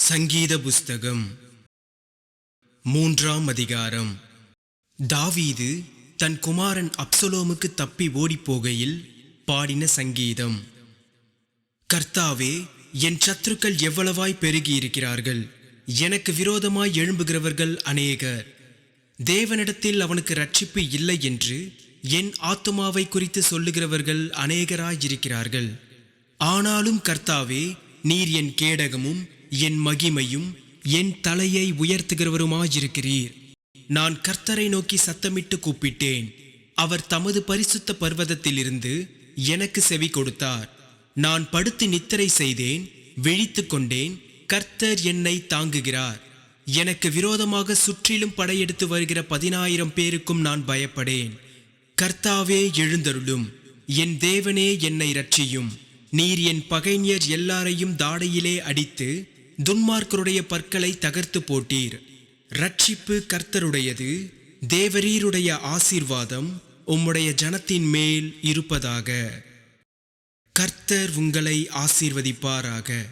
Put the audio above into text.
சங்கீத புஸ்தகம். மூன்றாம் அதிகாரம். தாவீது தன் குமாரன் அப்சலோமுக்கு தப்பி ஓடிப்போகையில் பாடின சங்கீதம். கர்த்தாவே என் சத்துருக்கள் எவ்வளவாய் பெருகி இருக்கிறார்கள் எனக்கு விரோதமாய் எழும்புகிறவர்கள் அநேகர். தேவனிடத்தில் அவனுக்கு ரட்சிப்பு இல்லை என்று என் ஆத்மாவை குறித்து சொல்லுகிறவர்கள் அநேகராயிருக்கிறார்கள் ஆனாலும் கர்த்தாவே நீர் என் கேடகமும் என் மகிமையும் என் தலையை உயர்த்துகிறவருமாயிருக்கிறீர். நான் கர்த்தரை நோக்கி சத்தமிட்டு கூப்பிட்டேன். அவர் தமது பரிசுத்த பர்வதத்திலிருந்து எனக்கு செவி கொடுத்தார். நான் படுத்து நித்திரை செய்தேன் விழித்து கொண்டேன் கர்த்தர் என்னை தாங்குகிறார். எனக்கு விரோதமாக சுற்றிலும் படையெடுத்து வருகிற பதினாயிரம் பேருக்கும் நான் பயப்படேன். கர்த்தாவே எழுந்தருளும் என் தேவனே என்னை ரட்சியும் நீர் என் பகைஞர் எல்லாரையும் தாடையிலே அடித்து துன்மார்க்கருடைய பற்களை தகர்த்து போட்டீர். ரட்சிப்பு கர்த்தருடையது தேவரீருடைய ஆசீர்வாதம் உம்முடைய ஜனத்தின் மேல் இருப்பதாக. கர்த்தர் உங்களை ஆசீர்வதிப்பாராக.